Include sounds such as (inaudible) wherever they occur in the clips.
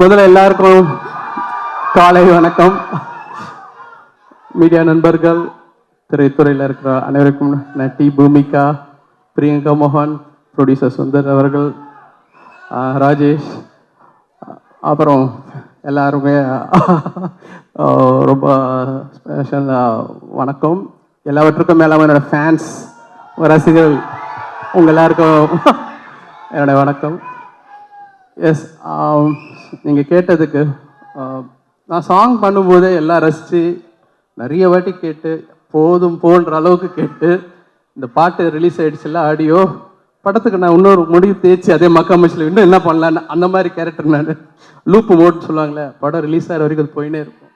முதல்ல எல்லாருக்கும் காலை வணக்கம். மீடியா நண்பர்கள் திரைத்துறையில் இருக்கிற அனைவருக்கும் நட்டி பூமிகா பிரியங்கா மோகன் ப்ரொடியூசர் சுந்தர் அவர்கள் ராஜேஷ் அப்புறம் எல்லாருமே ரொம்ப ஸ்பெஷல் வணக்கம். எல்லாவற்றுக்கும் மேலாம என்னோட ஃபேன்ஸ் ரசிகர்கள் உங்கள் எல்லாருக்கும் என்னோட வணக்கம். எஸ் நீங்கள் கேட்டதுக்கு நான் சாங் பண்ணும்போதே எல்லாம் ரசித்து நிறைய வாட்டி கேட்டு போதும் போன்ற அளவுக்கு கேட்டு இந்த பாட்டு ரிலீஸ் ஆயிடுச்சுல்ல ஆடியோ படத்துக்கு நான் இன்னொரு முடிவு தேய்ச்சி அதே மக்கா மச்சில் இன்னும் என்ன பண்ணலான்னு அந்த மாதிரி கேரக்டர் நான் லூப்பு மோட்னு சொல்லுவாங்களே படம் ரிலீஸ் ஆகிற வரைக்கும் அது போயினே இருக்கும்.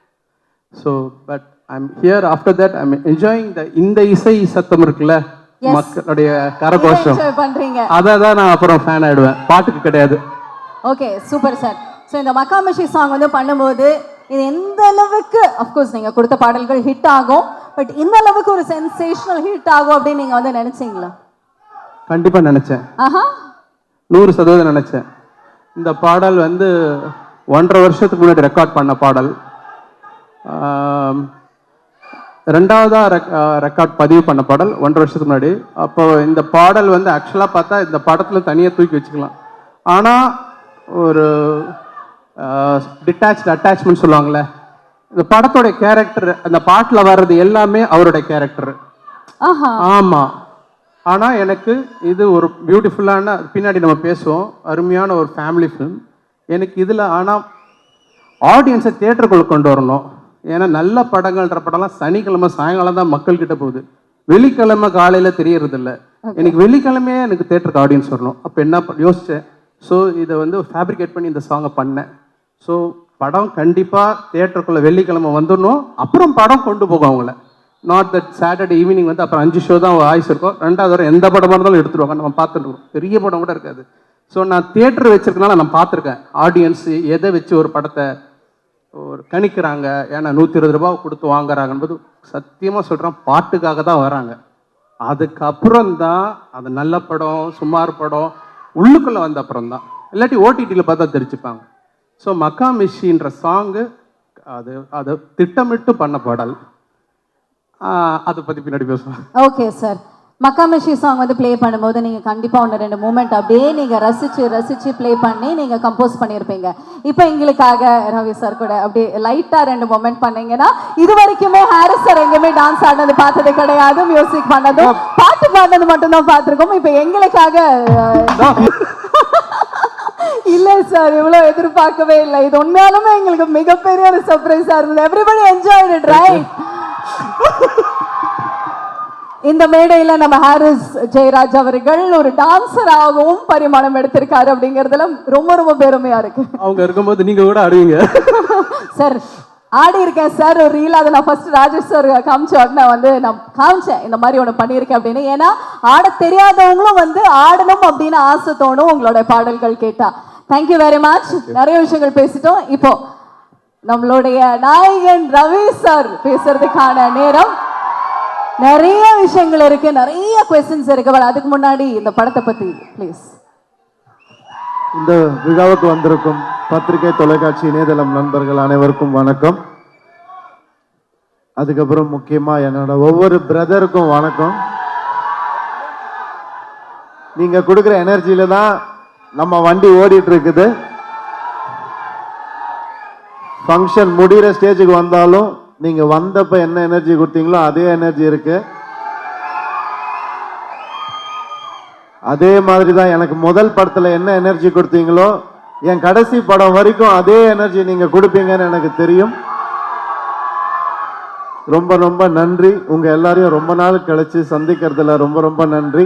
So but I'm here after that I'm enjoying the இந்த இசை சத்தம் இருக்குல்ல மக்களுடைய கரகோஷம். பண்றீங்க. அதை தான் நான் அப்புறம் ஃபேன் ஆயிடுவேன். பாட்டுக்கு கிடையாது. ஓகே சூப்பர் சார் ஸோ இந்த மக்காமஷி சாங் வந்து பண்ணும்போது இது எந்த அளவுக்கு அஃப்கோர்ஸ் நீங்க கொடுத்த பாடல்கள் ஹிட் ஆகும் பட் இந்த அளவுக்கு ஒரு சென்சேஷனல் ஹிட் ஆகும் அப்படின்னு நீங்க வந்து நினைச்சீங்களா? கண்டிப்பா நினைச்சேன். ஆஹா. நூறு சதவீதம் நினைச்சேன். இந்த பாடல் வந்து ஒன்றரை வருஷத்துக்கு முன்னாடி ரெக்கார்ட் பண்ண பாடல். ஆம், ரெண்டாவதா ரெக்கார்ட் பதிவு பண்ண பாடல் ஒன்றரை வருஷத்துக்கு முன்னாடி. அப்போ இந்த பாடல் வந்து ஆக்சுவலாக பார்த்தா இந்த படத்தில் தனியாக தூக்கி வச்சுக்கலாம். ஆனால் ஒரு டிட்டாச்ட் அட்டாச்மெண்ட் சொல்லுவாங்கள்ல இந்த படத்தோட கேரக்டர் அந்த பாட்டில் வர்றது எல்லாமே அவருடைய கேரக்டர் ஆஹா. ஆமா. ஆனா எனக்கு இது ஒரு பியூட்டிஃபுல்லான பின்னாடி நம்ம பேசுவோம். அருமையான ஒரு ஃபேமிலி ஃபிலிம் எனக்கு இதுல ஆனா ஆடியன்ஸை தியேட்டருக்குள்ள கொண்டு வரணும். ஏன்னா நல்ல படங்கள்ன்ற படம்லாம் சனிக்கிழமை சாயங்காலம் தான் மக்கள் கிட்ட போகுது. வெள்ளிக்கிழமை காலையில தெரியறது இல்ல எனக்கு வெள்ளிக்கிழமையே எனக்கு தியேட்டருக்கு ஆடியன்ஸ் வரணும். அப்போ என்ன யோசிச்சேன். ஸோ இதை வந்து ஃபேப்ரிகேட் பண்ணி இந்த சாங்கை பண்ணேன். ஸோ படம் கண்டிப்பாக தேட்டருக்குள்ளே வெள்ளிக்கிழமை வந்துடணும். அப்புறம் படம் கொண்டு போகும் அவங்கள. நாட் தட் சாட்டர்டே ஈவினிங் வந்து அப்புறம் அஞ்சு ஷோ தான் ஆயுஸ் இருக்கும். ரெண்டாவது வரும் எந்த படமாக இருந்தாலும் எடுத்துருவாங்க நம்ம பார்த்துருக்கோம் பெரிய படம் கூட இருக்காது. ஸோ நான் தேட்டர் வச்சிருக்கனால நான் பார்த்துருக்கேன். ஆடியன்ஸ் எதை வச்சு ஒரு படத்தை ஒரு கணிக்கிறாங்க? ஏன்னா நூற்றி இருபது ரூபா கொடுத்து வாங்குறாங்கன்றது சத்தியமாக சொல்கிறேன் பாட்டுக்காக தான் வராங்க. அதுக்கப்புறம் தான் அது நல்ல படம் சுமார் படம் உள்ளுக்குள்ளே வந்த அப்புறம் தான். இல்லாட்டி ஓடிடியில் பார்த்தா தெரிச்சுப்பாங்க ஸோ மக்கா மிஷின்ற சாங்கு அது அது திட்டமிட்டு பண்ண பாடல். அதை பற்றி பின்னாடி பேசுவேன் ஓகே சார் மக்காமஷி சாங் வந்து ப்ளே பண்ணும்போது நீங்க கண்டிப்பா ஒன்று ரெண்டு மூமெண்ட் அப்படியே நீங்க ரசிச்சு ரசிச்சு ப்ளே பண்ணி நீங்க கம்போஸ் பண்ணியிருப்பீங்க இப்போ எங்களுக்காக ரவி சார் கூட அப்படியே லைட்டா ரெண்டு மூமெண்ட் பண்ணீங்கன்னா இது வரைக்குமே ஹாரிஸ் சார் எங்கேயுமே டான்ஸ் ஆடினது பார்த்தது கிடையாது. மியூசிக் பண்ணதும் பாட்டு பாடினது மட்டும்தான் பார்த்துருக்கோம். இப்போ எங்களுக்காக (laughs) இல்ல சார் இவ்வளவு எதிர்பார்க்கவே இல்லை. இது உண்மையாலுமே எங்களுக்கு மிகப்பெரிய ஒரு சர்ப்ரைஸா இருந்தது. எவ்ரிபடி என்ஜாய் இட் ரைட் இந்த மேடையில நம்ம ஹாரிஸ் ஜெயராஜ் அவர்கள் ஒரு டான்சராகவும் பரிமாணம் எடுத்திருக்காரு அப்படிங்கறதுல ரொம்ப ரொம்ப பெருமையா இருக்கு. அவங்க இருக்கும்போது நீங்கள் கூட ஆடுவீங்க. (laughs) சார் ஆடி இருக்கேன் சார் ஒரு ரீல் அதை நான் ஃபர்ஸ்ட் ராஜேஷ் சார் காமிச்ச உடனே வந்து நான் காமிச்சேன் இந்த மாதிரி ஒன்று பண்ணியிருக்கேன் அப்படின்னு. ஏன்னா ஆட தெரியாதவங்களும் வந்து ஆடணும் அப்படின்னு ஆசை தோணும் உங்களோட பாடல்கள் கேட்டா. தேங்க்யூ வெரி மச் நிறைய விஷயங்கள் பேசிட்டோம். இப்போ நம்மளுடைய நாயகன் ரவி சார் பேசுறதுக்கான நேரம். நிறைய விஷயங்கள் இருக்கு. நிறைய கொஸ்டின்ஸ் இருக்கு. அதுக்கு முன்னாடி இந்த படத்தை பத்தி ப்ளீஸ் இந்த விழாவுக்கு வந்திருக்கும் பத்திரிகை தொலைக்காட்சி இணையதளம் நண்பர்கள் அனைவருக்கும் வணக்கம். அதுக்கப்புறம் முக்கியமாக என்னோட ஒவ்வொரு பிரதருக்கும் வணக்கம். நீங்கள் கொடுக்குற எனர்ஜியில் தான் நம்ம வண்டி ஓடிட்டு இருக்குது ஃபங்க்ஷன் முடிகிற ஸ்டேஜுக்கு வந்தாலும் நீங்கள் வந்தப்போ என்ன எனர்ஜி கொடுத்தீங்களோ அதே எனர்ஜி இருக்குது அதே மாதிரி தான் எனக்கு முதல் படத்தில் என்ன எனர்ஜி கொடுத்தீங்களோ என் கடைசி படம் வரைக்கும் அதே எனர்ஜி நீங்கள் கொடுப்பீங்கன்னு எனக்கு தெரியும். ரொம்ப ரொம்ப நன்றி. உங்கள் எல்லாரையும் ரொம்ப நாள் கழிச்சு சந்திக்கிறதுல ரொம்ப ரொம்ப நன்றி.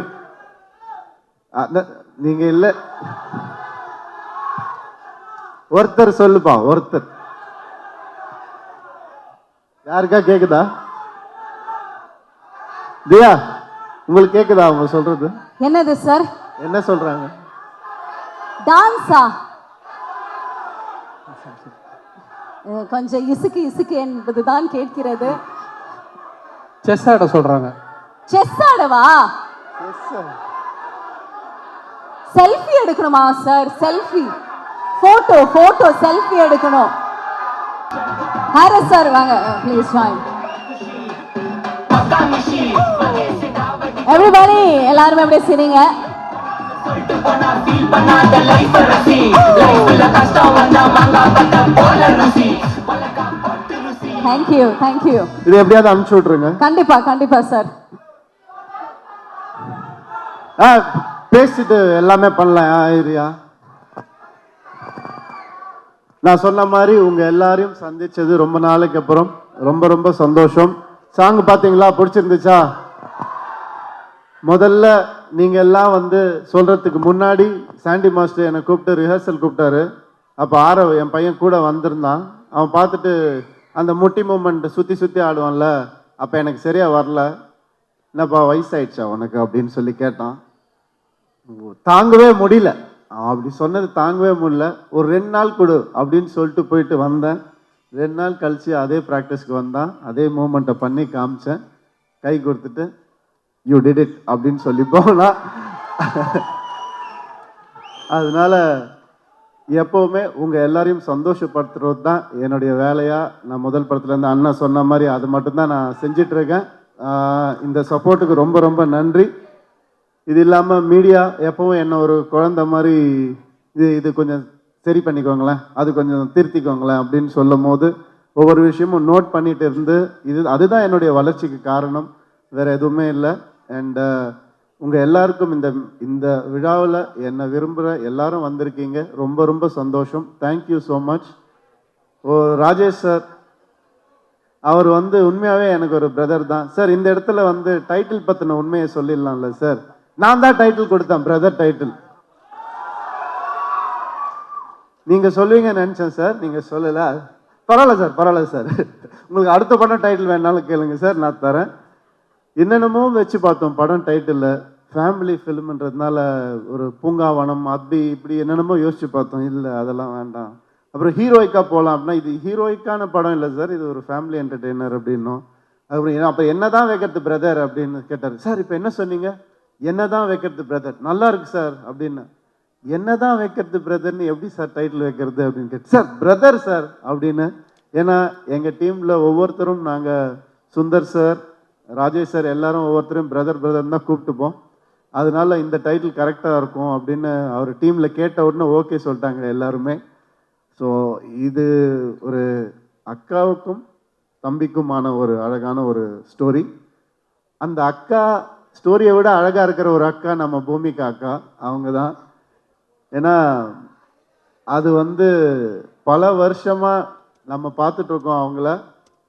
நீங்கள் இல்லை. ஒருத்தர் சொல்லுப்பா ஒருத்தர். யாருக்கா கேக்குதா? தியா உங்களுக்கு கேக்குதா அவங்க சொல்றது? என்னது சார்? என்ன சொல்றாங்க? டான்ஸா? கொஞ்சம் இசுக்கு இசுக்கு என்பதுதான் கேட்கிறது. செஸ் ஆட சொல்கிறாங்க செஸ் ஆடவா? செல்ஃபி எடுக்கணுமா sir selfie photo photo selfie எடுக்கணும். ஹாரஸ் சார் வாங்க ப்ளீஸ் ஜாயின் எவ்ரிபடி எல்லாரும் அப்படியே சிரிங்க. தேங்க்யூ தேங்க்யூ இது எப்படியாவது அனுப்பிச்சு விட்ருங்க கண்டிப்பா கண்டிப்பா சார் ஆ பேசிட்டு எல்லாமே பண்ணலாம் ஆ, இருயா நான் சொன்ன மாதிரி உங்க எல்லாரையும் சந்திச்சது ரொம்ப நாளைக்கு அப்புறம் ரொம்ப ரொம்ப சந்தோஷம். சாங் பாத்தீங்களா பிடிச்சிருந்துச்சா? முதல்ல நீங்கள் எல்லாம் வந்து சொல்கிறதுக்கு முன்னாடி சாண்டி மாஸ்டர் என்னை கூப்பிட்டு ரிஹர்சல் கூப்பிட்டாரு. அப்போ ஆரவ் என் பையன் கூட வந்திருந்தான். அவன் பார்த்துட்டு அந்த முட்டி மூமெண்ட் சுற்றி சுற்றி ஆடுவான்ல அப்போ எனக்கு சரியாக வரல. என்னப்பா வயசாயிடுச்சா உனக்கு அப்படின்னு சொல்லி கேட்டான். தாங்கவே முடியல. அவன் அப்படி சொன்னது தாங்கவே முடியல. ஒரு ரெண்டு நாள் கொடு அப்படின்னு சொல்லிட்டு போயிட்டு வந்தேன். ரெண்டு நாள் கழித்து அதே ப்ராக்டிஸ்க்கு வந்தான். அதே மூமெண்ட்டை பண்ணி காமிச்சேன். கை கொடுத்துட்டு யூ டிட் இட் அப்படின்னு சொல்லி போகலாம் அதனால எப்போவுமே உங்கள் எல்லாரையும் சந்தோஷப்படுத்துறது தான் என்னுடைய வேலையாக நான் முதல் படத்துலேருந்து அண்ணன் சொன்ன மாதிரி அது மட்டும்தான் நான் செஞ்சிட்ருக்கேன். இந்த சப்போர்ட்டுக்கு ரொம்ப ரொம்ப நன்றி. இது இல்லாமல் மீடியா எப்பவும் என்ன ஒரு குழந்தை மாதிரி இது இது கொஞ்சம் சரி பண்ணிக்கோங்களேன் அது கொஞ்சம் திருத்திக்கோங்களேன் அப்படின்னு சொல்லும் போது ஒவ்வொரு விஷயமும் நோட் பண்ணிட்டு இருந்து இது அதுதான் என்னுடைய வளர்ச்சிக்கு காரணம். வேறு எதுவுமே இல்லை. அண்ட் uh, உங்கள் எல்லாருக்கும் இந்த இந்த விழாவில் என்னை விரும்புகிற எல்லாரும் வந்திருக்கீங்க. ரொம்ப ரொம்ப சந்தோஷம். Thank you so much oh Rajesh sir. அவர் வந்து உண்மையாகவே எனக்கு ஒரு பிரதர் தான். சார் இந்த இடத்துல வந்து டைட்டில் பற்றின உண்மையை சொல்லிடலாம்ல சார் நான் தான் டைட்டில் கொடுத்தேன் பிரதர் டைட்டில் நீங்கள் சொல்லுவீங்க நினச்சேன் சார் நீங்கள் சொல்லலை. பரவாயில்ல சார் பரவாயில்ல சார் உங்களுக்கு அடுத்த படம் டைட்டில் வேணாலும் கேளுங்க சார் நான் தரேன். என்னென்னமோ வச்சு பார்த்தோம். படம் டைட்டில் ஃபேமிலி ஃபிலிம்ன்றதுனால ஒரு பூங்காவனம் அப்படி இப்படி என்னென்னமோ யோசிச்சு பார்த்தோம். இல்லை அதெல்லாம் வேண்டாம். அப்புறம் ஹீரோய்க்காக போகலாம் அப்படின்னா இது ஹீரோயிக்கான படம் இல்லை சார் இது ஒரு ஃபேமிலி என்டர்டெய்னர் அப்படின்னும். அப்புறம் அப்போ என்னதான் வைக்கிறது பிரதர் அப்படின்னு கேட்டார். சார் இப்போ என்ன சொன்னீங்க? என்ன தான் வைக்கிறது பிரதர் நல்லா இருக்கு சார் அப்படின்னு. என்னதான் வைக்கிறது பிரதர்னு எப்படி சார் டைட்டில் வைக்கிறது? அப்படின்னு கேட்டு சார் பிரதர் சார் அப்படின்னு. ஏன்னா எங்கள் டீமில் ஒவ்வொருத்தரும் நாங்கள் சுந்தர் சார் ராஜேஷ் சார் எல்லாரும் ஒவ்வொருத்தரும் பிரதர் பிரதர் தான் கூப்பிட்டுப்போம். அதனால இந்த டைட்டில் கரெக்டாக இருக்கும் அப்படின்னு அவர் டீமில் கேட்ட உடனே ஓகே சொல்லிட்டாங்க எல்லாருமே. ஸோ இது ஒரு அக்காவுக்கும் தம்பிக்குமான ஒரு அழகான ஒரு ஸ்டோரி அந்த அக்கா ஸ்டோரியை விட அழகாக இருக்கிற ஒரு அக்கா நம்ம பூமிகா அக்கா அவங்க தான் ஏன்னா அது வந்து பல வருஷமாக நம்ம பார்த்துட்டு இருக்கோம் அவங்கள.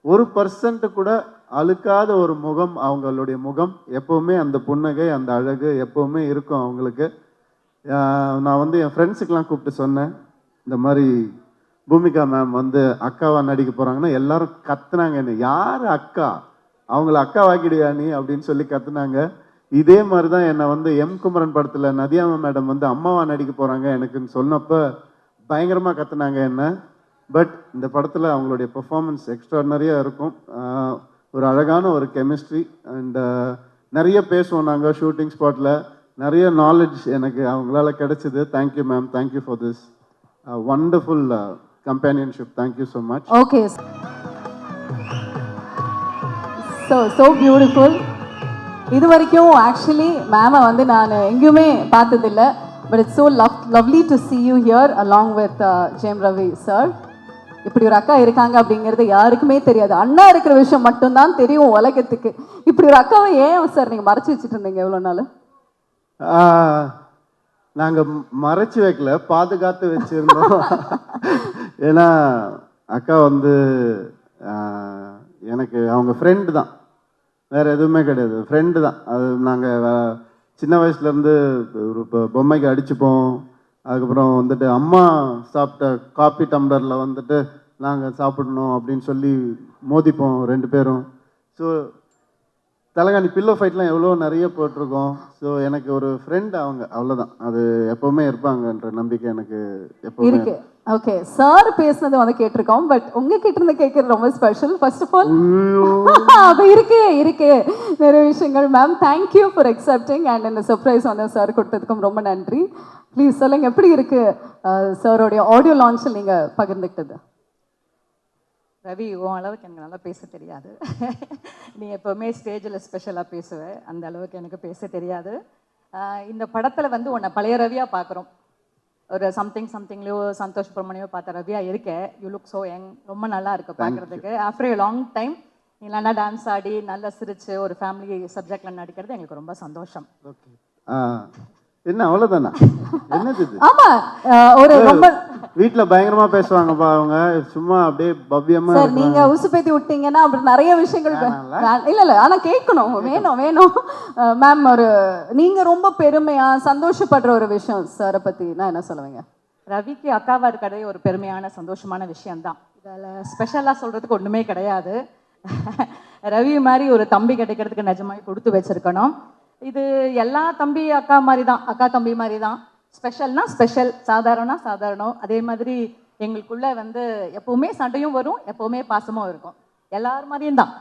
ஒரு பர்சன்ட்டு கூட அழுக்காத ஒரு முகம் அவங்களுடைய முகம் எப்பவுமே அந்த புன்னகை அந்த அழகு எப்பவுமே இருக்கும் அவங்களுக்கு. நான் வந்து என் ஃப்ரெண்ட்ஸுக்கெலாம் கூப்பிட்டு சொன்னேன். இந்த மாதிரி பூமிகா மேம் வந்து அக்காவாக நடிக்க போகிறாங்கன்னா எல்லாரும் கத்துனாங்க என்ன. யார் அக்கா? அவங்கள அக்கா வாக்கிடுவா நீ? அப்படின்னு சொல்லி கத்துனாங்க. இதே மாதிரி தான் என்னை வந்து எம் குமரன் படத்தில் நதியாம மேடம் வந்து அம்மாவா நடிக்க போகிறாங்க எனக்குன்னு சொன்னப்போ பயங்கரமாக கத்துனாங்க என்ன. பட் இந்த படத்தில் அவங்களுடைய பெர்ஃபார்மன்ஸ் எக்ஸ்ட்ராடனரியாக இருக்கும். ஒரு அழகான ஒரு கெமிஸ்ட்ரி அண்ட் uh, நிறைய பேசுவோம் நாங்கள் ஷூட்டிங் ஸ்பாட்டில் நிறைய நாலேஜ் எனக்கு அவங்களால கிடைச்சது. Thank you ma'am thank you for this wonderful companionship thank you so much okay so so beautiful இது வரைக்கும் ஆக்சுவலி மேமை வந்து நான் எங்கேயுமே பார்த்ததில்ல. But it's so love lovely to see you here along with Jayam Ravi sir இப்படி ஒரு அக்கா இருக்காங்க அப்படிங்கிறது யாருக்குமே தெரியாது. அண்ணா இருக்கிற விஷயம் மட்டும்தான் தெரியும் உலகத்துக்கு. இப்படி ஒரு அக்காவை ஏன் சார் நீங்கள் மறைச்சு வச்சுட்டு இருந்தீங்க எவ்வளோ நாள்? ஆஹ், நாங்க ம- மறைச்சு வைக்கல பாதுகாத்து வச்சிருந்தோம். (laughs) ஏன்னா அக்கா வந்து எனக்கு அவங்க ஃப்ரெண்டு தான். வேற எதுவுமே கிடையாது. ஃப்ரெண்டு தான். அது நாங்க வே- சின்ன வயசுல இருந்து ஒரு பொம்மைக்கு அடிச்சுப்போம். அதுக்கப்புறம் வந்துட்டு அம்மா சாப்பிட்ட காப்பி டம்ளரில் வந்துட்டு நாங்கள் சாப்பிடணும் அப்படின்னு சொல்லி மோதிப்போம் ரெண்டு பேரும். ஸோ தலைகாணி பில்லோ ஃபைட்லாம் எவ்வளோ நிறைய போட்டிருக்கோம். ஸோ எனக்கு ஒரு ஃப்ரெண்ட் அவங்க அவ்வளோதான் அது எப்பவுமே இருப்பாங்கன்ற நம்பிக்கை எனக்கு எப்போவுமே ஓகே சார் பேசுனது வந்து கேட்டிருக்கோம் பட் உங்ககிட்ட இருந்து கேட்கறது ரொம்ப ஸ்பெஷல் ஃபர்ஸ்ட் ஆஃப் ஆல் அது இருக்கே இருக்கே. நிறைய விஷயங்கள் ma'am thank you for accepting and இந்த சர்ப்ரைஸ் வந்து சார் கொடுத்ததுக்கும் ரொம்ப நன்றி. ப்ளீஸ் சொல்லுங்க எப்படி இருக்கு சாரோடைய ஆடியோ லான்ச்சில் நீங்க பகிர்ந்துக்கிட்டது ரவி உன் அளவுக்கு எனக்கு நல்லா பேச தெரியாது. (laughs) நீ எப்போவுமே ஸ்டேஜில் ஸ்பெஷலாக பேசுவ. அந்த அளவுக்கு எனக்கு பேச தெரியாது. இந்த படத்தில் வந்து உன்னை பழைய ரவியாக பார்க்குறோம் ஒரு சம்திங் சம்திங்லையோ சந்தோஷ் பிரமணியோ பார்த்த ரவியா இருக்க. யூ லுக் ஸோ யங் ரொம்ப நல்லா இருக்கு பார்க்குறதுக்கு. ஆஃப்டர் ஏ லாங் டைம் நீ நல்லா டான்ஸ் ஆடி நல்லா சிரிச்சு ஒரு ஃபேமிலி சப்ஜெக்டில் நடிக்கிறது எங்களுக்கு ரொம்ப சந்தோஷம். என்ன அவ்வளோதானா என்னது ஆமா ஒரு ரொம்ப வீட்ல பயங்கரமா பேசுவாங்கப்பா அவங்க. சும்மா அப்படியே பவ்யமா சார் நீங்க உசுப்பேத்தி விட்டீங்கன்னா அப்படி நிறைய விஷயங்கள் இல்ல இல்ல ஆனா கேட்கணும். வேணும் வேணும். மேம் ஒரு நீங்க ரொம்ப பெருமையா சந்தோஷப்படுற ஒரு விஷயம் சாரை பத்தி நான் என்ன சொல்லுவீங்க? ரவிக்கு அக்காவா இருக்கிறதே ஒரு பெருமையான சந்தோஷமான விஷயம்தான். இதில் ஸ்பெஷலாக சொல்கிறதுக்கு ஒன்றுமே கிடையாது. (laughs) ரவி மாதிரி ஒரு தம்பி கிடைக்கிறதுக்கு நிஜமாவே கொடுத்து வச்சிருக்கணும். இது எல்லா தம்பி அக்கா மாதிரி தான் அக்கா தம்பி மாதிரி தான் ஸ்பெஷல்னா ஸ்பெஷல் சாதாரணா சாதாரணம் அதே மாதிரி எங்களுக்குள்ள வந்து எப்பவுமே சண்டையும் வரும் எப்பவுமே பாசமும் இருக்கும். எல்லார் மாதிரியும் தான்.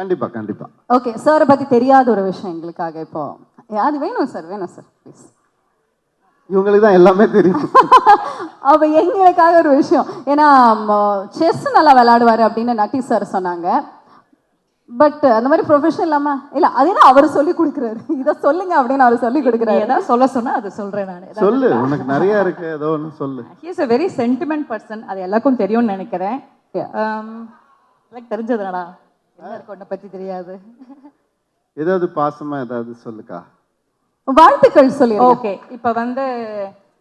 கண்டிப்பா கண்டிப்பா. ஓகே சாரை பத்தி தெரியாத ஒரு விஷயம் எங்களுக்காக இப்போ. அது வேணும் சார் வேணும் சார் ப்ளீஸ் இவங்களுக்கு தான் எல்லாமே தெரியும். (laughs) அவ எங்களுக்காக ஒரு விஷயம். ஏன்னா செஸ் நல்லா விளையாடுவாரு அப்படின்னு நட்டி சார் சொன்னாங்க. பட் அந்த மாதிரி ப்ரொஃபஷன் இல்லாம இல்ல அதே அவர் சொல்லி கொடுக்குறாரு? (laughs) இதை சொல்லுங்க அப்படின்னு அவர் சொல்லி கொடுக்குறாரு. ஏதாவது சொல்ல சொன்னா அது சொல்றேன் நான். சொல்லு உனக்கு நிறைய இருக்கு. ஏதோ ஒன்று சொல்லு. He's a very sentiment person அது எல்லாருக்கும் தெரியும்னு நினைக்கிறேன். Yeah. எனக்கு தெரிஞ்சதுடா என்ன இருக்கு உன்னை பத்தி தெரியாது. ஏதாவது பாசமா ஏதாவது சொல்லுக்கா? வாழ்த்துக்கள் சொல்லி ஓகே இப்போ வந்து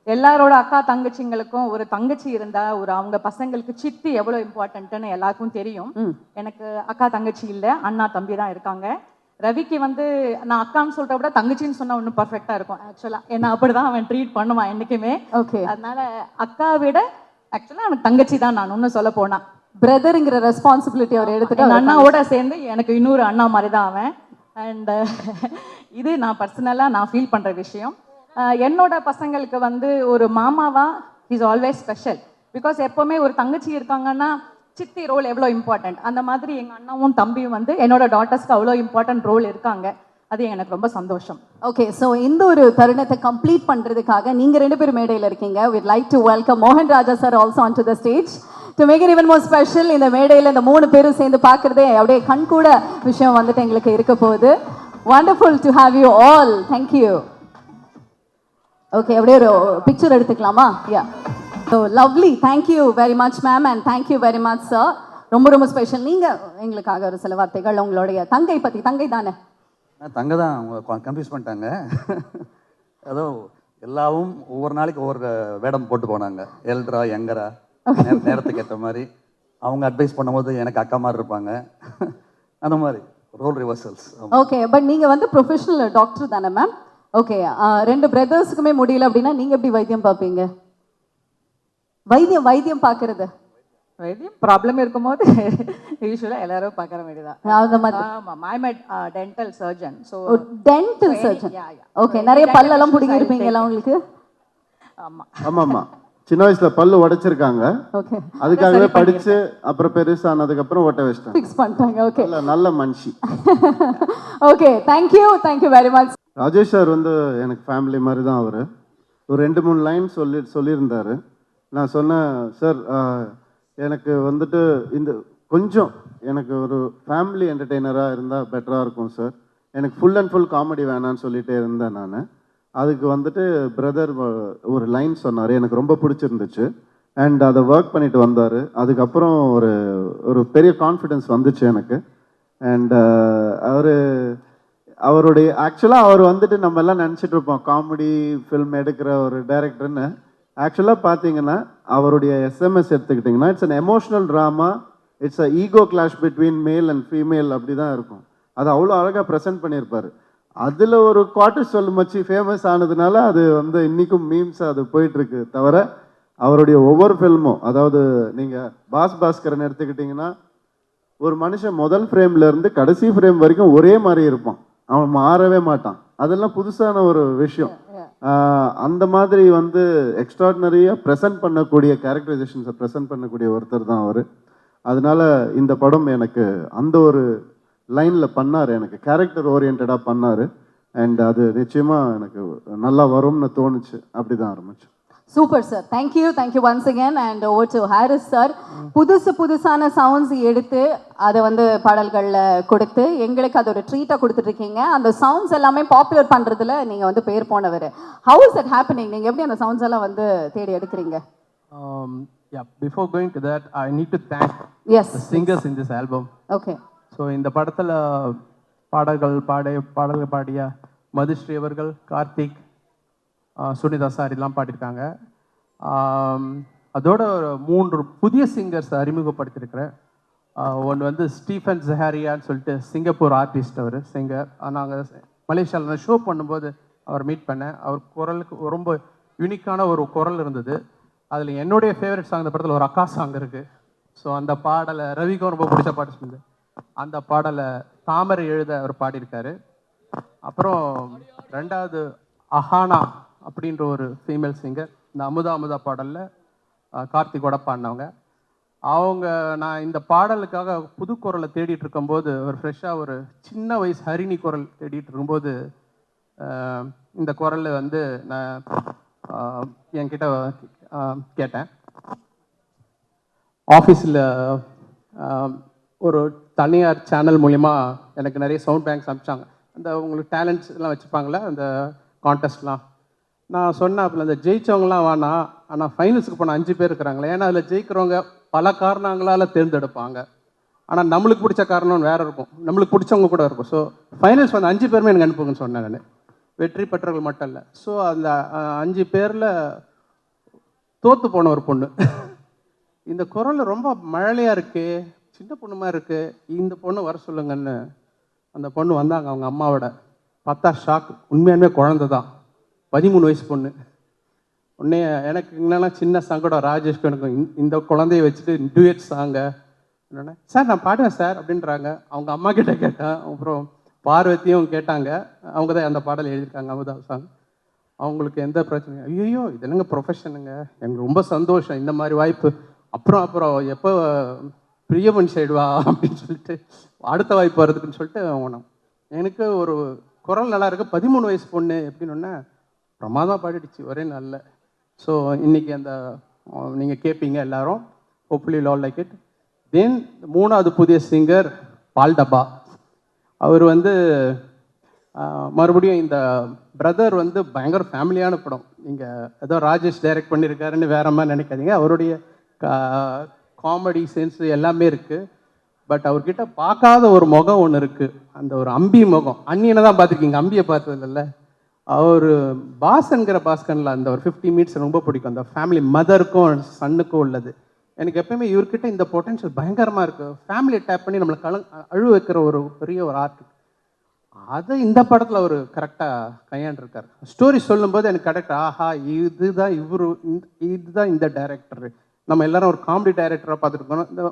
எல்லாரோட அக்கா தங்கச்சிங்களுக்கும் ஒரு தங்கச்சி இருந்தா ஒரு அவங்க பசங்களுக்கு சித்தி எவ்வளவு இம்பார்ட்டன்ட்னு எல்லாருக்கும் தெரியும். எனக்கு அக்கா தங்கச்சி இல்ல அண்ணா தம்பி தான் இருக்காங்க. ரவிக்கு வந்து நான் அக்கான்னு சொல்றத விட தங்கச்சின்னு சொன்னா இன்னும் பர்ஃபெக்டா இருக்கும். ஆக்சுவலா ஏன்னா அப்படிதான் அவன் ட்ரீட் பண்ணுவான் என்னைக்குமே. ஓகே அதனால அக்கா விட ஆக்சுவலா அவனுக்கு தங்கச்சி தான் நான் இன்னும் சொல்ல போனா. பிரதருங்கிற ரெஸ்பான்சிபிலிட்டி அவர் எடுத்துட்டு அண்ணாவோட சேர்ந்து எனக்கு இன்னொரு அண்ணா மாதிரி தான் அவன். அண்ட் இது நான் பர்சனலாக நான் ஃபீல் பண்ணுற விஷயம். என்னோட பசங்களுக்கு வந்து ஒரு மாமாவா இஸ் ஆல்வேஸ் ஸ்பெஷல் பிகாஸ் எப்போவுமே ஒரு தங்கச்சி இருக்காங்கன்னா சித்தி ரோல் எவ்வளோ இம்பார்ட்டன்ட் அந்த மாதிரி எங்கள் அண்ணாவும் தம்பியும் வந்து என்னோட டாட்டர்ஸ்க்கு அவ்வளோ இம்பார்ட்டன்ட் ரோல் இருக்காங்க. அது எனக்கு ரொம்ப சந்தோஷம். ஓகே ஸோ இந்த ஒரு தருணத்தை கம்ப்ளீட் பண்ணுறதுக்காக நீங்கள் ரெண்டு பேரும் மேடையில் இருக்கீங்க. வித் லைக் டு வெல்கம் மோகன் Raja sir also on to the stage to make it even more special இந்த மேடையில் இந்த மூணு பேரும் சேர்ந்து பார்க்குறதே அப்படியே கண் கூட விஷயம் வந்துட்டு எங்களுக்கு இருக்க போகுது. Wonderful to have you all thank you okay அப்படியே ஒரு பிக்சர் எடுத்துக்கலாமா? Yeah so lovely thank you very much ma'am and thank you very much sir ரொம்ப ரொம்ப ஸ்பெஷல் நீங்க எங்களுக்காக ஒரு சில வார்த்தைகள் உங்களுடைய தங்கை பத்தி தங்கை தானே? தங்க தான். அவங்க கன்ஃபியூஸ் பண்ணிட்டாங்க. ஏதோ எல்லாவும் ஒவ்வொரு நாளைக்கு ஒவ்வொரு வேடம் போட்டு போனாங்க. எல்ட்ரா யங்கரா நேர- நேரத்துக்கு ஏற்ற மாதிரி. அவங்க அட்வைஸ் பண்ணும்போது எனக்கு அக்கா மாதிரி இருப்பாங்க. அந்த மாதிரி. ரோல் ரிவர்சல்ஸ் ஓகே பட் நீங்க வந்து ப்ரொஃபஷனல் டாக்டர் தானே மேம் ஓகே ரெண்டு பிரதர்ஸுக்குமே முடியல அப்படின்னா நீங்க எப்படி வைத்தியம் பார்ப்பீங்க? வைத்தியம் வைத்தியம் பார்க்கறது. வைத்தியம் ப்ராப்ளம் இருக்கும்போது (laughs) யூஸ்வலாக எல்லாரும் பார்க்குற மாதிரி தான் அந்த மாதிரி. ஆமாம் I dental surgeon so dental surgeon. Okay So, நிறைய பல்லெல்லாம் பிடிங்கி இருப்பீங்களா உங்களுக்கு? ஆமாம் ஆமா. ஆமா சின்ன வயசுல பல்லு உடைச்சிருக்காங்க. ஓகே அதுக்காகவே படிச்சு அப்புறம் பெருசானதுக்கு அப்புறம் ஓட்ட வச்சிட்டாங்க ஃபிக்ஸ் பண்ணிட்டாங்க ஓகே நல்ல நல்ல மனுஷி. Okay thank you thank you very much Rajesh sir வந்து எனக்கு ஃபேமிலி மாதிரி தான் அவர். ஒரு ரெண்டு மூணு லைன் சொல்லி சொல்லியிருந்தாரு. நான் சொன்னேன் சார் எனக்கு வந்துட்டு இந்த கொஞ்சம் எனக்கு ஒரு ஃபேமிலி என்டர்டெய்னராக இருந்தால் பெட்டராக இருக்கும் சார் எனக்கு ஃபுல் அண்ட் ஃபுல் காமெடி வேணான்னு சொல்லிகிட்டே இருந்தேன் நான். அதுக்கு வந்துட்டு பிரதர் ஒரு லைன் சொன்னார். எனக்கு ரொம்ப பிடிச்சிருந்துச்சு. அண்ட் அதை ஒர்க் பண்ணிட்டு வந்தார். அதுக்கப்புறம் ஒரு ஒரு பெரிய கான்ஃபிடென்ஸ் வந்துச்சு எனக்கு. அண்ட் அவர் அவருடைய ஆக்சுவலாக அவர் வந்துட்டு நம்ம எல்லாம் நினச்சிட்டு இருப்போம். காமெடி ஃபில்ம் எடுக்கிற ஒரு டைரக்டர்னு ஆக்சுவலாக பார்த்தீங்கன்னா அவருடைய எஸ்எம்எஸ் எடுத்துக்கிட்டிங்கன்னா it's an emotional drama it's a ego clash between male and female அப்படி தான் இருக்கும். அது அவ்வளோ அழகாக ப்ரெசென்ட் பண்ணியிருப்பார். அதில் ஒரு குவார்டர் சொல் மச்சி ஃபேமஸ் ஆனதுனால அது வந்து இன்றைக்கும் மீம்ஸ் அது போயிட்டுருக்கு தவிர அவருடைய ஒவ்வொரு ஃபில்மும் அதாவது நீங்கள் பாஸ் பாஸ்கரன் எடுத்துக்கிட்டிங்கன்னா ஒரு மனுஷன் முதல் ஃப்ரேம்ல இருந்து கடைசி ஃப்ரேம் வரைக்கும் ஒரே மாதிரி இருப்பான். அவன் மாறவே மாட்டான். அதெல்லாம் புதுசான ஒரு விஷயம். அந்த மாதிரி வந்து எக்ஸ்ட்ராடினரியாக ப்ரெசென்ட் பண்ணக்கூடிய கேரக்டரைசேஷன்ஸை ப்ரெசென்ட் பண்ணக்கூடிய ஒருத்தர் தான் அவர். அதனால இந்த படம் எனக்கு அந்த ஒரு லைனில் பண்ணார். எனக்கு கேரக்டர் ஓரியன்டாக பண்ணார். அண்ட் அது நிச்சயமாக எனக்கு நல்லா வரும்னு தோணுச்சு. அப்படி தான் ஆரம்பிச்சு super sir thank you thank you once again and oh to Harris sir புதுசு புதுசான சவுண்ட்ஸ் எடுத்து அதை வந்து பாடல்களில் கொடுத்து எங்களுக்கு அது ஒரு ட்ரீட்டாக கொடுத்துட்ருக்கீங்க அந்த சவுண்ட்ஸ் எல்லாமே பாப்புலர் பண்ணுறதுல நீங்கள் வந்து பேர் போனவர். ஹவு இஸ் இட் ஹேப்பனிங் நீங்கள் எப்படி அந்த சவுண்ட்ஸ் எல்லாம் வந்து தேடி எடுக்கிறீங்க? Before going to that, I need to thank yes singers in this album. Okay so இந்த படத்தில் பாடல்கள் பாட பாடல்கள் பாடிய மதுஸ்ரீ அவர்கள் கார்த்திக் சுனிதா சார் இதெல்லாம் பாடியிருக்காங்க. அதோட மூன்று புதிய சிங்கர்ஸ் அறிமுகப்படுத்தியிருக்கிறேன். ஒன்று வந்து ஸ்டீஃபன் ஜஹாரியான்னு சொல்லிட்டு சிங்கப்பூர் ஆர்டிஸ்ட் அவர் சிங்கர் நாங்கள் மலேசியாவில் ஷோ பண்ணும்போது அவர் மீட் பண்ணேன். அவர் குரலுக்கு ரொம்ப யூனிக்கான ஒரு குரல் இருந்தது. அதில் என்னுடைய ஃபேவரட் சாங் இந்த படத்தில் ஒரு அக்கா சாங் இருக்குது ஸோ அந்த பாடலை ரவிக்கும் ரொம்ப பிடிச்ச பாட்டு சொல்லுது அந்த பாடலை தாமரை எழுத அவர் பாடியிருக்காரு. அப்புறம் ரெண்டாவது அஹானா அப்படின்ற ஒரு ஃபீமேல் சிங்கர் இந்த அமுதா அமுதா பாடலில் கார்த்திகோட பாடினவங்க. அவங்க நான் இந்த பாடலுக்காக புது குரலை தேடிட்டு இருக்கும்போது ஒரு ஃப்ரெஷ்ஷாக ஒரு சின்ன வயசு ஹரிணி குரல் தேடிட்டு இருக்கும்போது இந்த குரல் வந்து நான் என்கிட்ட கேட்டேன். ஆஃபீஸில் ஒரு தனியார் சேனல் மூலிமா எனக்கு நிறைய சவுண்ட் பேங்க்ஸ் அனுப்பிச்சாங்க. அந்த உங்களுக்கு டேலண்ட்ஸ் எல்லாம் வச்சுப்பாங்களே? அந்த கான்டெஸ்ட்லாம் நான் சொன்னேன் அப்போ அந்த ஜெயிச்சவங்களாம் வேணாம் ஆனால் ஃபைனல்ஸுக்கு போன அஞ்சு பேர் இருக்கிறாங்களே. ஏன்னா அதில் ஜெயிக்கிறவங்க பல காரணங்களால் தேர்ந்தெடுப்பாங்க. ஆனால் நம்மளுக்கு பிடிச்ச காரணம் வேறு இருக்கும். நம்மளுக்கு பிடிச்சவங்க கூட இருக்கும். ஸோ ஃபைனல்ஸ் வந்து அஞ்சு பேருமே எனக்கு அனுப்புங்கன்னு சொன்னேன் நான். வெற்றி பெற்றவர்கள் மட்டும் இல்லை. ஸோ அந்த அஞ்சு பேரில் தோற்று போன ஒரு பொண்ணு. இந்த குரல் ரொம்ப மழலையாக இருக்குது சின்ன பொண்ணு மாதிரி இருக்குது இந்த பொண்ணு வர சொல்லுங்கன்னு அந்த பொண்ணு வந்தாங்க அவங்க அம்மாவோட. பார்த்தா ஷாக் உண்மையாலுமே குழந்தை தான் பதிமூணு வயசு பொண்ணு. உடனே எனக்கு என்னென்னா சின்ன சங்கடம். ராஜேஷ்க்கு எனக்கும் இந்த- குழந்தைய வச்சுட்டு டூயட் சாங்க என்னன்னா? சார் நான் பாடுவேன் சார் அப்படின்றாங்க. அவங்க அம்மா கிட்ட கேட்டேன். அப்புறம் பார்வதியும் கேட்டாங்க. அவங்க தான் அந்த பாடல் எழுதியிருக்காங்க அமுதா சாங் அவங்களுக்கு எந்த பிரச்சனையும் ஐயோ இது என்னங்க ப்ரொஃபஷனுங்க எனக்கு ரொம்ப சந்தோஷம். இந்த மாதிரி வாய்ப்பு. அப்புறம் அப்புறம் எப்போ பிரியமன் சைடு வா? அப்படின்னு சொல்லிட்டு அடுத்த வாய்ப்பு வருதுக்குன்னு சொல்லிட்டு போனோம் எனக்கு ஒரு குரல் நல்லா இருக்கு. பதிமூணு வயசு பொண்ணு எப்படின்னு பிரமாதமாக பாடிடுச்சு ஒரே நல்ல ஸோ இன்றைக்கி அந்த நீங்கள் கேட்பீங்க எல்லாரும். Hopefully all like it then மூணாவது புதிய சிங்கர் பால் டப்பா. அவர் வந்து மறுபடியும் இந்த பிரதர் வந்து பயங்கர ஃபேமிலியான படம். நீங்கள் ஏதோ ராஜேஷ் டைரக்ட் பண்ணியிருக்காருன்னு வேற மாதிரி நினைக்காதீங்க. அவருடைய காமெடி சென்ஸ் எல்லாமே இருக்குது பட் அவர்கிட்ட பார்க்காத ஒரு முகம் ஒன்று இருக்குது அந்த ஒரு அம்பி முகம். அந்நியனை தான் பார்த்துருக்கீங்க. அம்பியை பார்த்தது அவர் பாஸ்ங்கிற பாஸ்கனில் அந்த ஒரு ஃபிஃப்டி மினிட்ஸ் ரொம்ப பிடிக்கும். அந்த ஃபேமிலி மதருக்கும் சன்னுக்கும் உள்ளது. எனக்கு எப்பயுமே இவர்கிட்ட இந்த பொட்டன்ஷியல் பயங்கரமாக இருக்குது ஃபேமிலி டேப் பண்ணி நம்மளை கல அழு வைக்கிற ஒரு பெரிய ஒரு ஆர்ட் அதை இந்த படத்தில் அவர் கரெக்டாக கையாண்டிருக்கார். ஸ்டோரி சொல்லும்போது எனக்கு கரெக்ட் ஆஹா இதுதான் இவரு இந்த இதுதான் இந்த டைரக்டர் நம்ம எல்லாரும் ஒரு காமெடி டைரக்டராக பார்த்துருக்கோம் இந்த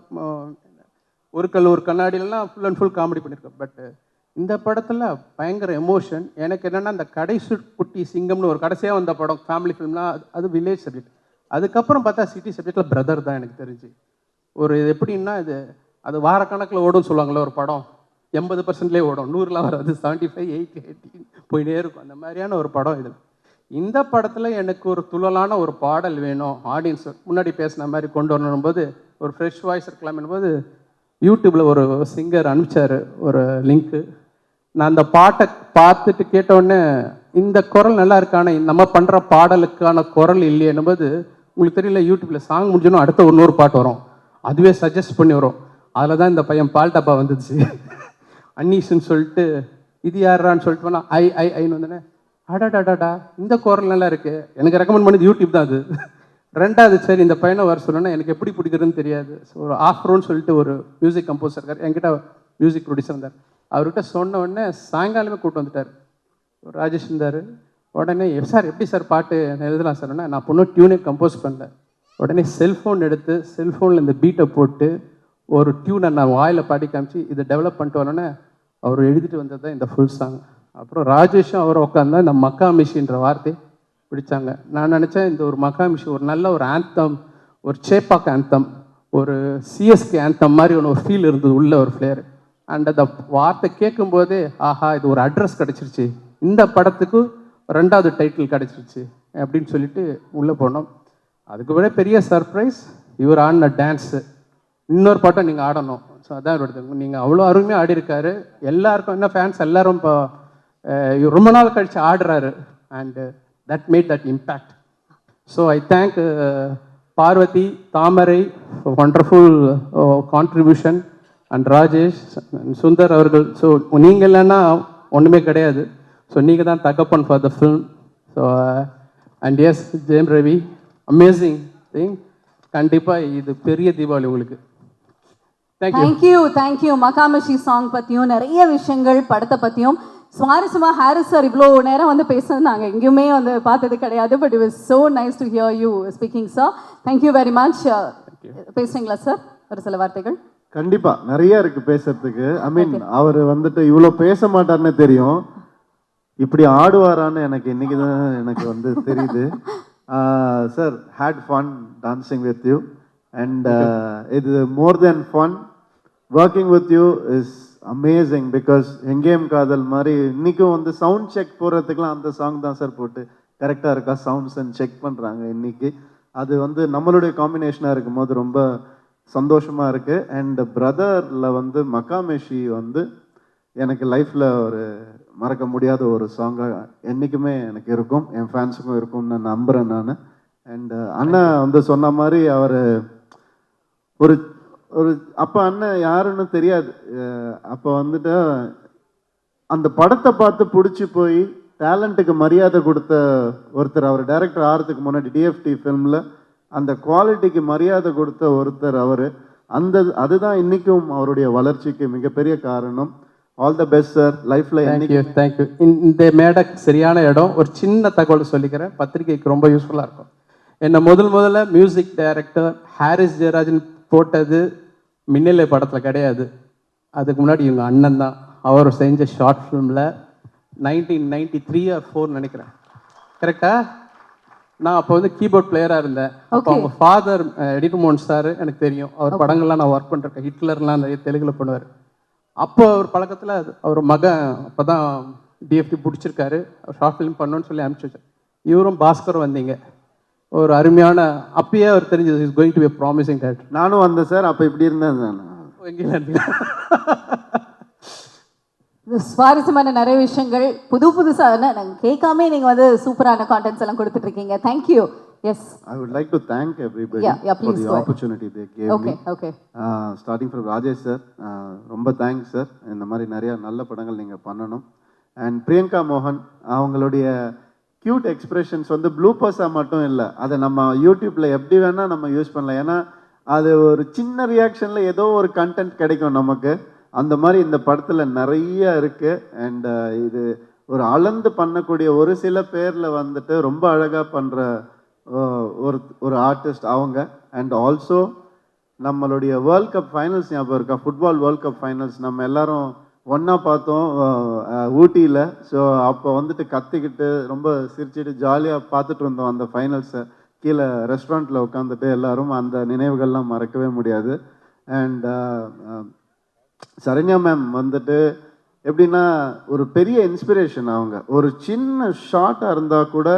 ஒரு கல் ஒரு கண்ணாடியிலலாம் ஃபுல் அண்ட் ஃபுல் காமெடி பண்ணியிருக்கோம் பட் இந்த படத்தில் பயங்கர எமோஷன் எனக்கு என்னென்னா அந்த கடைசி குட்டி சிங்கம்னு ஒரு கடைசியாக வந்த படம் ஃபேமிலி ஃபிலிம்லாம் அது வில்லேஜ் சப்ஜெக்ட் அதுக்கப்புறம் பார்த்தா சிட்டி சப்ஜெக்டில் பிரதர் தான் எனக்கு தெரிஞ்சு. ஒரு இது எப்படின்னா இது அது வாரக்கணக்கில் ஓடும்னு சொல்லுவாங்களே ஒரு படம். எண்பது பர்சன்ட்லேயே ஓடும். நூறுலாம் வராது. செவன்ட்டி ஃபைவ் எயிட்டி எயிட்டின் போயிட்டே இருக்கும். அந்த மாதிரியான ஒரு படம் இது. இந்த படத்தில் எனக்கு ஒரு துள்ளலான ஒரு பாடல் வேணும். ஆடியன்ஸ் முன்னாடி பேசின மாதிரி கொண்டு வரணும்போது ஒரு ஃப்ரெஷ் வாய்ஸ் இருக்கலாம்னும் போது யூடியூப்பில் ஒரு சிங்கர் அனுப்பிச்சாரு ஒரு லிங்க்கு நான் அந்த பாட்டை பார்த்துட்டு கேட்ட இந்த குரல் நல்லா இருக்கான நம்ம பண்ணுற பாடலுக்கான குரல் இல்லையென்னும்போது உங்களுக்கு தெரியல யூடியூப்பில் சாங் முடிஞ்சோன்னா அடுத்த இன்னொரு பாட்டு வரும். அதுவே சஜஸ்ட் பண்ணி வரும். அதில் தான் இந்த பையன் பால்டப்பா வந்துச்சு. அன்னீஸ்ன்னு சொல்லிட்டு இது யாரான்னு சொல்லிட்டு போனால் ஐ ஐ ஐன்னு வந்தோடனே அடாடாடாடா இந்த குரல் நல்லா இருக்குது எனக்கு ரெக்கமெண்ட் பண்ணது யூடியூப் தான் அது. ரெண்டாவது சரி இந்த பையனை வர சொல்லணும்னா எனக்கு எப்படி பிடிக்கிறதுன்னு தெரியாது. ஸோ ஒரு ஆஃப்ரோன்னு சொல்லிட்டு ஒரு மியூசிக் கம்போசர் இருக்கார். என்கிட்ட மியூசிக் ப்ரொடியூசர் இருந்தார். அவர்கிட்ட சொன்ன உடனே சாயங்காலமே கூப்பிட்டு வந்துட்டார். ராஜேஷ் இருந்தார். உடனே சார் எப்படி சார் பாட்டு நான் எழுதலாம் சார்னா நான் பொண்ணு டியூனே கம்போஸ் பண்ணல. உடனே செல்ஃபோன் எடுத்து செல்ஃபோனில் இந்த பீட்டை போட்டு ஒரு டியூனை நான் வாயில் பாடி காமிச்சு இதை டெவலப் பண்ணிட்டு வரணுன்னே அவர் எழுதிட்டு வந்தது தான் இந்த ஃபுல் சாங் அப்புறம் ராஜேஷும் அவர் உட்காந்தா இந்த மக்கா மிஷின்ற வார்த்தை பிடிச்சாங்க. நான் நினச்சேன் இந்த ஒரு மகாமிஷி ஒரு நல்ல ஒரு ஆந்தம் ஒரு சேப்பாக் ஆந்தம் ஒரு சிஎஸ்கே ஆந்தம் மாதிரி ஒன்று ஒரு ஃபீல் இருந்தது உள்ள ஒரு ஃப்ளேயர் அண்ட் அந்த வார்த்தை கேட்கும்போதே ஆஹா இது ஒரு அட்ரஸ் கிடச்சிருச்சு. இந்த படத்துக்கு ரெண்டாவது டைட்டில் கிடச்சிருச்சு. அப்படின்னு சொல்லிட்டு உள்ளே போனோம். அதுக்கு விட பெரிய சர்ப்ரைஸ் இவர் ஆடின டான்ஸு இன்னொரு பாட்டம் நீங்கள் ஆடணும். ஸோ அதான் இவரோட நீங்கள் அவ்வளோ அருமையாக ஆடிருக்காரு எல்லாருக்கும் என்ன ஃபேன்ஸ் எல்லாரும் இப்போ ரொம்ப நாள் கழித்து ஆடுறாரு. And that made that impact so I thank Parvathy Thamarai wonderful contribution and Rajesh and Sundar அவர்கள். ஸோ நீங்கள் இல்லைன்னா ஒன்றுமே கிடையாது. ஸோ நீங்கள் தான் தகப்பன் for the film so and yes Jayam Ravi amazing thing கண்டிப்பாக இது பெரிய தீபாவளி உங்களுக்கு. Thank you thank you thank you Makkamishi song பற்றியும் நிறைய விஷயங்கள் படத்தை பற்றியும் சுவாரஸ்யமா ஹாரிஸ் சார் இவ்வளோ நேரம் வந்து பேசுனது நாங்க எங்கேயுமே வந்து பார்த்தது கிடையாது but it was so nice to hear you speaking sir thank you very much பேசுறீங்களா சார் ஒரு சில வார்த்தைகள். கண்டிப்பா. நிறைய இருக்கு பேசுறதுக்கு. ஐ மீன் அவர் வந்துட்டு இவ்வளவு பேச மாட்டார்னு தெரியும். இப்படி ஆடுவாரான்னு எனக்கு இன்னைக்கு தான் எனக்கு வந்து தெரியுது. Sir had fun dancing with you and இது more then fun working with you is amazing because Engeyum Kadhal மாதிரி இன்றைக்கும் வந்து சவுண்ட் செக் போடுறதுக்குலாம் அந்த சாங் தான் சார் போட்டு கரெக்டாக இருக்கா? சவுண்ட்ஸ் அண்ட் செக் பண்ணுறாங்க இன்னைக்கு. அது வந்து நம்மளுடைய காம்பினேஷனாக இருக்கும்போது ரொம்ப சந்தோஷமாக இருக்குது அண்ட் பிரதரில் வந்து மக்காமேஷி வந்து எனக்கு லைஃப்பில் ஒரு மறக்க முடியாத ஒரு சாங்காக என்றைக்குமே எனக்கு இருக்கும். என் ஃபேன்ஸுக்கும் இருக்கும்னு நான் நம்புகிறேன் நான். அண்ட் அண்ணன் வந்து சொன்ன மாதிரி அவர் ஒரு ஒரு அப்ப அண்ணன் யாருன்னு தெரியாது. அப்ப வந்துட்டு அந்த படத்தை பார்த்து பிடிச்சி போய் டேலண்ட்டுக்கு மரியாதை கொடுத்த ஒருத்தர் அவர் டைரக்டர் ஆகிறதுக்கு முன்னாடி டிஎஃப்டி ஃபிலிமில் அந்த குவாலிட்டிக்கு மரியாதை கொடுத்த ஒருத்தர் அவர். அந்த அதுதான் இன்னைக்கும் அவருடைய வளர்ச்சிக்கு மிகப்பெரிய காரணம். ஆல் த பெஸ்ட் சார் லைஃப்ல தேங்க்யூ தேங்க்யூ இந்த மேடை சரியான இடம். ஒரு சின்ன தகவல் சொல்லிக்கிறேன். பத்திரிகைக்கு ரொம்ப யூஸ்ஃபுல்லாக இருக்கும். என்னை முதல் முதல்ல மியூசிக் டைரக்டர் ஹாரிஸ் ஜெயராஜன் போட்டது மின்னலை படத்தில் கிடையாது. அதுக்கு முன்னாடி இவங்க அண்ணன் தான். அவர் செஞ்ச ஷார்ட் ஃபிலிமில் nineteen ninety three or four நினைக்கிறேன். கரெக்டா நான் அப்போ வந்து கீபோர்ட் பிளேயராக இருந்தேன். அப்போ அவங்க ஃபாதர் எடிட் மோகன் சார் எனக்கு தெரியும். அவர் படங்கள்லாம் நான் ஒர்க் பண்ணிருக்கேன் ஹிட்லர்லாம் நிறைய தெலுங்குல பண்ணுவார். அப்போ அவர் பழக்கத்தில் அவர் மகன் அப்போ தான் டிஎஃப்டி பிடிச்சிருக்காரு. ஷார்ட் ஃபிலிம் பண்ணணும்னு சொல்லி அனுப்பிச்சு வச்சார். இவரும் பாஸ்கர் வந்தீங்க. ஒரு அருமையான அப்பயே அவர் தெரிஞ்சது is going to be promising director நானும் வந்தேன் சார் அப்ப இப்படி இருந்தேன் நான். சுவாரஸ்யமான நிறைய விஷயங்கள். புது புதுசாக நாங்கள் கேட்காம நீங்கள் வந்து சூப்பரான கான்டென்ட்ஸ் எல்லாம் கொடுத்துட்டு இருக்கீங்க thank you yes I would like to thank everybody Yeah, yeah, for please the go ahead. Opportunity they gave okay okay starting from Rajesh sir ரொம்ப தேங்க்ஸ் சார் இந்த மாதிரி நிறைய நல்ல படங்கள் நீங்கள் பண்ணணும். அண்ட் பிரியங்கா மோகன் அவங்களுடைய க்யூட் எக்ஸ்பிரஷன்ஸ் வந்து ப்ளூப்பர்ஸாக மட்டும் இல்லை. அதை நம்ம யூடியூப்பில் எப்படி வேணால் நம்ம யூஸ் பண்ணலாம். ஏன்னா அது ஒரு சின்ன ரியாக்ஷனில் ஏதோ ஒரு கண்டென்ட் கிடைக்கும் நமக்கு. அந்த மாதிரி இந்த படத்தில் நிறைய இருக்குது அண்ட் இது ஒரு அளந்து பண்ணக்கூடிய ஒரு சில பேரில் வந்துட்டு ரொம்ப அழகாக பண்ணுற ஒரு ஒரு ஆர்டிஸ்ட் அவங்க. அண்ட் ஆல்சோ நம்மளுடைய வேர்ல்ட் கப் ஃபைனல்ஸ் ஞாபகம் இருக்கா? ஃபுட்பால் வேர்ல்ட் கப் ஃபைனல்ஸ் நம்ம எல்லாரும் ஒன்றா பார்த்தோம் ஊட்டியில். ஸோ அப்போ வந்துட்டு கத்திக்கிட்டு ரொம்ப சிரிச்சிட்டு ஜாலியாக பார்த்துட்டு இருந்தோம் அந்த ஃபைனல்ஸை கீழே ரெஸ்டாரண்ட்டில் உட்காந்துட்டு எல்லாரும் அந்த நினைவுகள்லாம் மறக்கவே முடியாது. அண்ட் சரண்யா மேம் வந்துட்டு எப்படின்னா ஒரு பெரிய இன்ஸ்பிரேஷன் அவங்க. ஒரு சின்ன ஷார்ட்டாக இருந்தால் கூட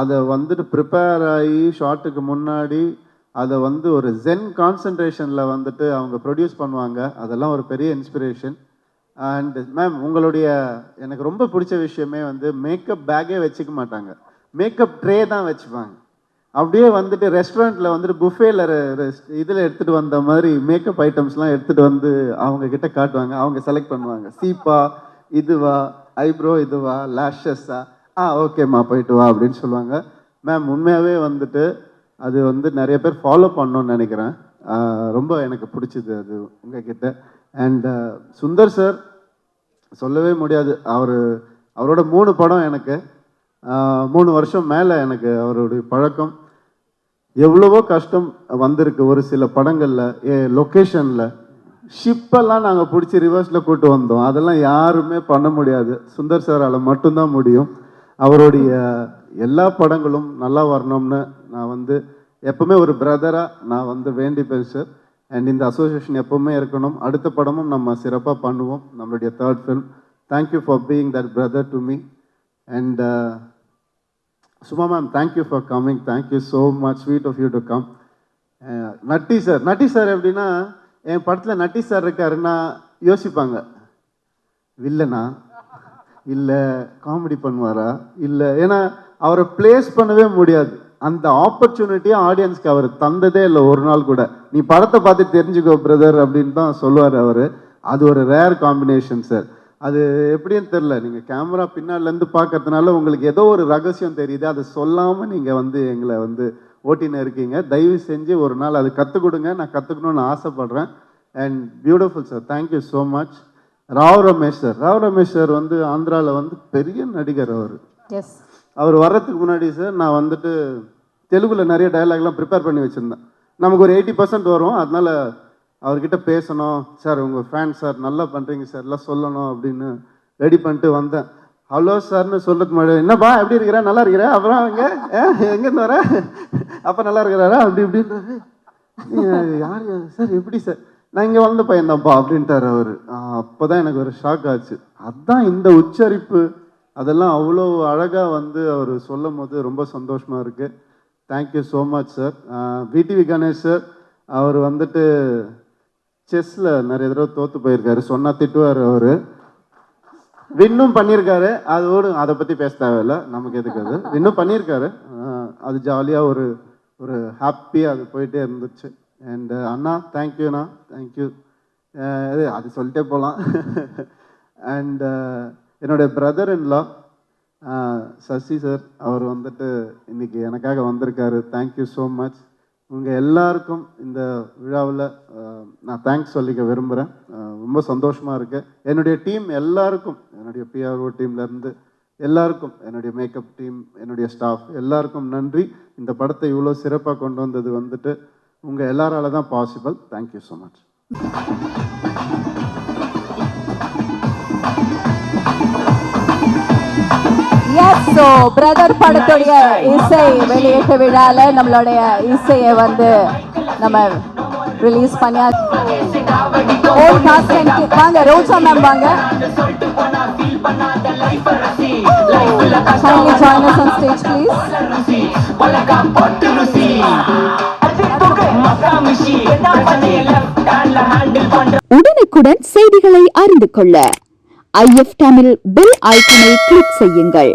அதை வந்துட்டு ப்ரிப்பேர் ஆகி ஷார்ட்டுக்கு முன்னாடி அதை வந்து ஒரு ஜென் கான்சன்ட்ரேஷனில் வந்துட்டு அவங்க ப்ரொடியூஸ் பண்ணுவாங்க. அதெல்லாம் ஒரு பெரிய இன்ஸ்பிரேஷன் அண்ட் மேம் உங்களுடைய எனக்கு ரொம்ப பிடிச்ச விஷயமே வந்து மேக்கப் பேக்கே வச்சுக்க மாட்டாங்க. மேக்கப் ட்ரே தான் வச்சுப்பாங்க. அப்படியே வந்துட்டு ரெஸ்டாரண்ட்டில் வந்துட்டு புஃபேல இதில் எடுத்துகிட்டு வந்த மாதிரி மேக்கப் ஐட்டம்ஸ்லாம் எடுத்துகிட்டு வந்து அவங்க கிட்ட காட்டுவாங்க. அவங்க செலக்ட் பண்ணுவாங்க. சீப்பா இதுவா ஐப்ரோ இதுவா லேஷஸா ஆ ஓகேம்மா போயிட்டு வா அப்படின்னு சொல்லுவாங்க. மேம் உண்மையாகவே வந்துட்டு அது வந்து நிறைய பேர் ஃபாலோ பண்ணோன்னு நினைக்கிறேன். ரொம்ப எனக்கு பிடிச்சது அது உங்ககிட்ட. அண்ட் சுந்தர் சார் சொல்லவே முடியாது. அவர் அவரோட மூணு படம் எனக்கு மூணு வருஷம் மேலே எனக்கு அவருடைய பழக்கம். எவ்வளவோ கஷ்டம் வந்திருக்கு ஒரு சில படங்களில் ஏ லொக்கேஷனில் ஷிப்பெல்லாம் நாங்கள் பிடிச்சி ரிவர்ஸில் கூட்டு வந்தோம். அதெல்லாம் யாருமே பண்ண முடியாது. சுந்தர் சாரால் மட்டும்தான் முடியும். அவருடைய எல்லா படங்களும் நல்லா வரணும்னு நான் வந்து எப்பவுமே ஒரு பிரதராக நான் வந்து வேண்டிப்பேன் சார் அண்ட் இந்த அசோசியேஷன் எப்பவுமே இருக்கணும். அடுத்த படமும் நம்ம சிறப்பாக பண்ணுவோம். நம்மளுடைய third film thank you for being that brother to me and Suma ma'am thank you for coming thank you so much sweet of you to come Natty sir Natty sir எப்படின்னா என் படத்தில் நட்டி சார் இருக்காருன்னா யோசிப்பாங்க. வில்லனா? இல்லை comedy பண்ணுவாரா? இல்லை ஏன்னா அவரை ப்ளேஸ் பண்ணவே முடியாது. அந்த ஆப்பர்ச்சுனிட்டியை ஆடியன்ஸ்க்கு அவர் தந்ததே இல்லை ஒரு நாள் கூட. நீ படத்தை பார்த்து தெரிஞ்சுக்கோ பிரதர் அப்படின்னு தான் சொல்லுவார் அவர். அது ஒரு ரேர் காம்பினேஷன் சார் அது எப்படின்னு தெரில நீங்கள் கேமரா பின்னாலேருந்து பார்க்கறதுனால உங்களுக்கு ஏதோ ஒரு ரகசியம் தெரியுது. அதை சொல்லாமல் நீங்கள் வந்து எங்களை வந்து ஓட்டின்னு இருக்கீங்க. தயவு செஞ்சு ஒரு நாள் அது கற்றுக் கொடுங்க. நான் கற்றுக்கணும்னு ஆசைப்பட்றேன். And beautiful sir thank you so much Rao Ramesh sir Rao Ramesh sir வந்து ஆந்திராவில் வந்து பெரிய நடிகர் அவர். எஸ் அவர் வர்றதுக்கு முன்னாடி சார் நான் வந்துட்டு தெலுங்குல நிறைய டயலாக்லாம் ப்ரிப்பேர் பண்ணி வச்சுருந்தேன். நமக்கு ஒரு எயிட்டி பர்சன்ட் வரும். அதனால அவர்கிட்ட பேசணும். சார் உங்கள் ஃபேன் சார் நல்லா பண்ணுறீங்க சார். எல்லாம் சொல்லணும் அப்படின்னு ரெடி பண்ணிட்டு வந்தேன். ஹலோ சார்னு சொல்கிறதுக்கு முன்னாடி என்னப்பா எப்படி இருக்கிற? நல்லா இருக்கிற? அப்புறம் அவங்க எங்கேருந்து வர? அப்போ நல்லா இருக்கிறாரா? அப்படி இப்படின்றாரு. யார்? சார் எப்படி சார்? நான் இங்கே வளர்ந்த பையன்தான்ப்பா அப்படின்ட்டார் அவர். அப்போ தான் எனக்கு ஒரு ஷாக் ஆச்சு. அதுதான் இந்த உச்சரிப்பு அதெல்லாம் அவ்வளோ அழகாக வந்து அவர் சொல்லும் போது ரொம்ப சந்தோஷமாக இருக்குது thank you so much sir VTV Ganesh sir அவர் வந்துட்டு செஸ்ஸில் நிறைய தடவை தோற்று போயிருக்காரு. சொன்னால் திட்டுவார் அவர். வின்னும் பண்ணியிருக்காரு அது அதை பற்றி பேச தேவையில்ல. நமக்கு எதுக்கு அது? வின்னும் பண்ணியிருக்காரு அது ஜாலியாக ஒரு ஒரு ஹாப்பியாக அது போயிட்டே இருந்துச்சு. அண்ட் அண்ணா தேங்க்யூண்ணா தேங்க்யூ அது சொல்லிட்டே போகலாம் அண்ட் (laughs) என்னுடைய brother in law Sasi sir அவர் வந்துட்டு இன்னைக்கு எனக்காக வந்திருக்காரு. தேங்க்யூ ஸோ மச் உங்கள் எல்லாருக்கும் இந்த விழாவில் நான் தேங்க்ஸ் சொல்லிக்க விரும்புகிறேன் ரொம்ப சந்தோஷமாக இருக்கு. என்னுடைய டீம் எல்லாருக்கும் என்னுடைய பிஆர்ஓ டீம்லேருந்து எல்லாருக்கும் என்னுடைய மேக்கப் டீம் என்னுடைய ஸ்டாஃப் எல்லாருக்கும் நன்றி. இந்த படத்தை இவ்வளோ சிறப்பாக கொண்டு வந்தது வந்துட்டு உங்கள் எல்லாரால தான் possible thank you so much so brother படத்துடைய இசை வெளியீட்டு விழால நம்மளுடைய இசையை வந்து நம்ம ரிலீஸ் பண்ணியா ஓல் வாங்க ரோஜா மேம் வாங்க. Kindly join us on stage, please. உடனுக்குடன் செய்திகளை அறிந்து கொள்ள. ஐஎஃப் தமிழ் பெல் ஐக்கனை கிளிக் செய்யுங்கள்.